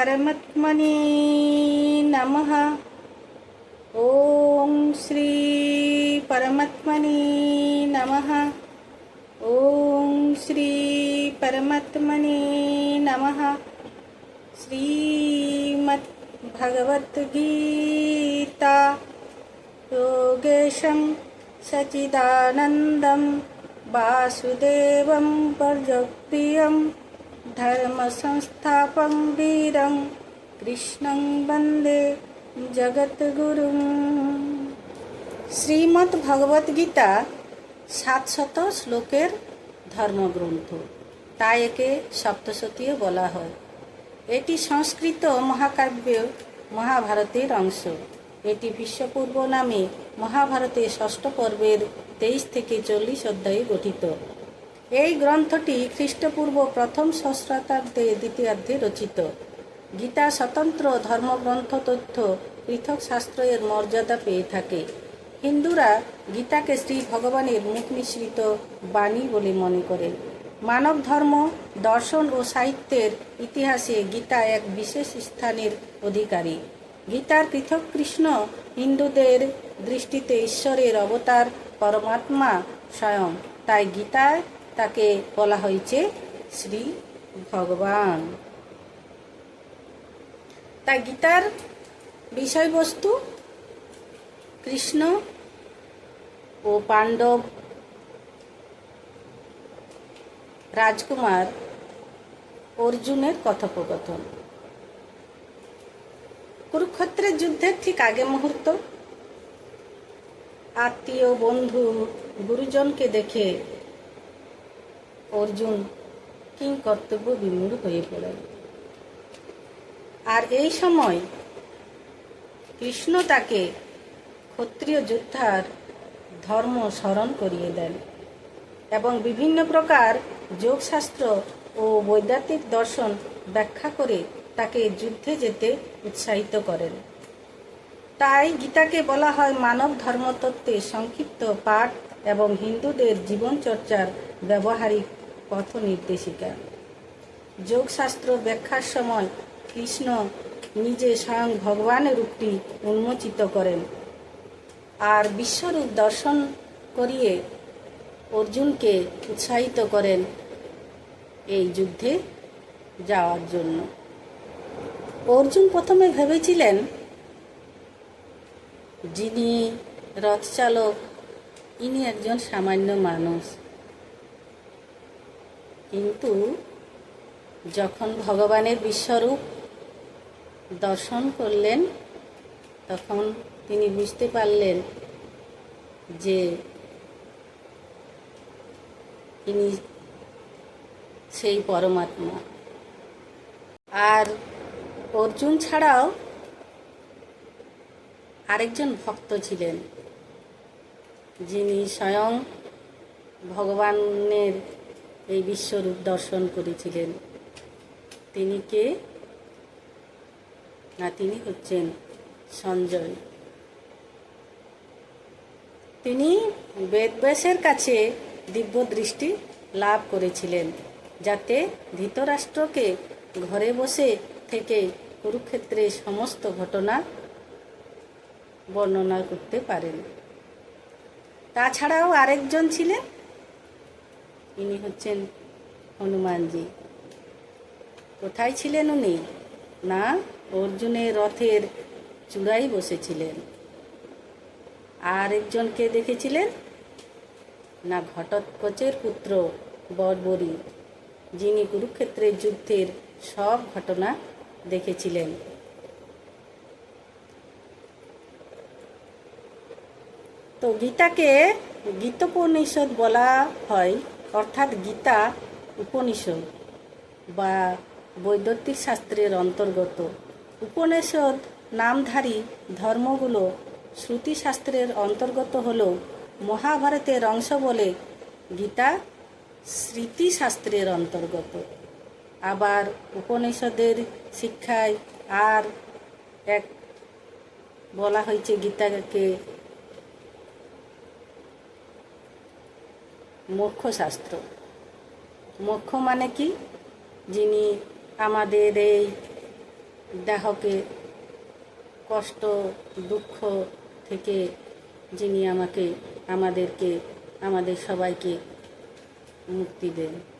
परमात्मने नमः। ॐ श्री परमात्मने नमः। ॐ श्री परमात्मने नमः। श्रीमद्भगवद्गीता योगेशं सचिदानन्दं वासुदेवं वर्जप्रियं धर्मसंस्थापं वीरं কৃষ্ণং বন্দে জগৎগুরুম শ্রীমদ্ ভগবত গীতা সাতশত শ্লোকের ধর্মগ্রন্থ তাই একে সপ্তশতীয় বলা হয় এটি সংস্কৃত মহাকাব্য মহাভারতের অংশ এটি বিশ্বপূর্ব নামে মহাভারতের ষষ্ঠ পর্বের তেইশ থেকে চল্লিশ অধ্যায়ে গঠিত এই গ্রন্থটি খ্রিস্টপূর্ব প্রথম সহস্রাব্দে দ্বিতীয়ার্ধে রচিত। গীতা স্বতন্ত্র ধর্মগ্রন্থ তথ্য পৃথক শাস্ত্রের মর্যাদা পেয়ে থাকে। হিন্দুরা গীতাকে শ্রী ভগবানের মুখ মিশ্রিত বাণী বলে মনে করেন। মানব ধর্ম, দর্শন ও সাহিত্যের ইতিহাসে গীতা এক বিশেষ স্থানের অধিকারী। গীতার পৃথক কৃষ্ণ হিন্দুদের দৃষ্টিতে ঈশ্বরের অবতার পরমাত্মা স্বয়ং। তাই গীতায় তাকে বলা হয়েছে শ্রী ভগবান। তাই গীতার বিষয়বস্তু কৃষ্ণ ও পাণ্ডব রাজকুমার অর্জুনের কথোপকথন। কুরুক্ষেত্রের যুদ্ধের ঠিক আগে মুহূর্ত। আত্মীয়, বন্ধু, গুরুজনকে দেখে অর্জুন কিং কর্তব্য বিমূঢ় হয়ে পড়েন। আর এই সময় কৃষ্ণ তাকে ক্ষত্রিয় যোদ্ধার ধর্ম স্মরণ করিয়ে দেন এবং বিভিন্ন প্রকার যোগশাস্ত্র ও বৈদ্যান্তিক দর্শন ব্যাখ্যা করে তাকে যুদ্ধে যেতে উৎসাহিত করেন। তাই গীতাকে বলা হয় মানব ধর্মতত্ত্বের সংক্ষিপ্ত পাঠ এবং হিন্দুদের জীবনচর্চার ব্যবহারিক পথ নির্দেশিকা যোগশাস্ত্র ব্যাখ্যার সময় কৃষ্ণ নিজে স্বয়ং ভগবানের রূপটি উন্মোচিত করেন। আর বিশ্বরূপ দর্শন করিয়ে অর্জুনকে উৎসাহিত করেন এই যুদ্ধে যাওয়ার জন্য। অর্জুন প্রথমে ভেবেছিলেন, যিনি রথচালক, ইনি একজন সামান্য মানুষ। কিন্তু যখন ভগবানের বিশ্বরূপ দর্শন করলেন, তখন তিনি বুঝতে পারলেন যে তিনি সেই পরমাত্মা। আর অর্জুন ছাড়াও আরেকজন ভক্ত ছিলেন, যিনি স্বয়ং ভগবানের এই বিশ্বরূপ দর্শন করেছিলেন। তিনি কে? না, তিনি হচ্ছেন সঞ্জয়। তিনি বেদব্যাসের কাছে দিব্য দৃষ্টি লাভ করেছিলেন, যাতে ধৃতরাষ্ট্রকে ঘরে বসে থেকে কুরুক্ষেত্রের সমস্ত ঘটনা বর্ণনা করতে পারেন। তাছাড়াও আরেকজন ছিলেন ইনি হচ্ছেন হনুমানজি। কোথায় ছিলেন উনি? না, অর্জুনের রথের চূড়াই বসেছিলেন। আর একজনকে দেখেছিলেন? না, ঘটোৎকচের পুত্র বর্বরী, যিনি কুরুক্ষেত্রের যুদ্ধের সব ঘটনা দেখেছিলেন। তো গীতাকে গীতোপনিষদ বলা হয়। অর্থাৎ গীতা উপনিষদ বা বৈদ্যুতিক শাস্ত্রের অন্তর্গত। উপনিষদ নামধারী ধর্মগুলো শ্রুতিশাস্ত্রের অন্তর্গত হলেও মহাভারতের অংশ বলে গীতা স্মৃতিশাস্ত্রের অন্তর্গত। আবার উপনিষদের শিক্ষায় আর এক বলা হয়েছে গীতাকে মোক্ষশাস্ত্র। মোক্ষ মানে কি? যিনি আমাদের এই দেহকে কষ্ট, দুঃখ থেকে যিনি আমাকে, আমাদেরকে, আমাদের সবাইকে মুক্তি দেন।